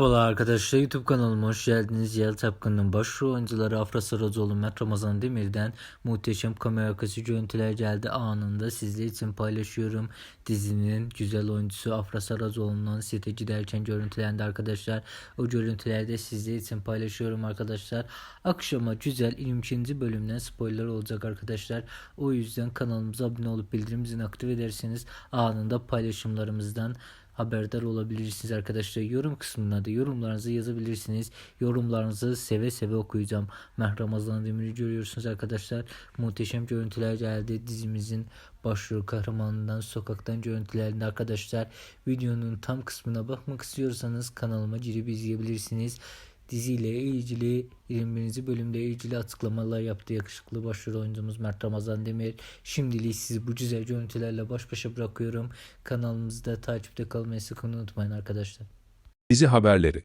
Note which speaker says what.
Speaker 1: Merhaba arkadaşlar YouTube kanalıma hoş geldiniz. Yel Tapkan'ın başrol oyuncuları Afra Saracoğlu, Mert Ramazan Demir'den muhteşem kamera arkası görüntüler geldi anında sizler için paylaşıyorum. Dizinin güzel oyuncusu Afra Saracoğlu'ndan sete giderken görüntülendi arkadaşlar. O görüntülerde sizler için paylaşıyorum arkadaşlar. Akşama güzel 22. bölümden spoiler olacak arkadaşlar. O yüzden kanalımıza abone olup bildirim zilini aktif ederseniz anında paylaşımlarımızdan haberdar olabilirsiniz arkadaşlar. Yorum kısmına da yorumlarınızı yazabilirsiniz. Yorumlarınızı seve seve okuyacağım. Meh Ramazan Demir'i görüyorsunuz arkadaşlar. Muhteşem görüntüler geldi. Dizimizin başrol kahramanından sokaktan görüntülerinde arkadaşlar. Videonun tam kısmına bakmak istiyorsanız kanalıma girip izleyebilirsiniz. Diziyle ilgili 21. bölümde ilgili açıklamalar yaptı yakışıklı başrol oyuncumuz Mert Ramazan Demir. Şimdilik sizi bu güzel görüntülerle baş başa bırakıyorum. Kanalımızda takipte kalmayı sakın unutmayın arkadaşlar.
Speaker 2: Dizi haberleri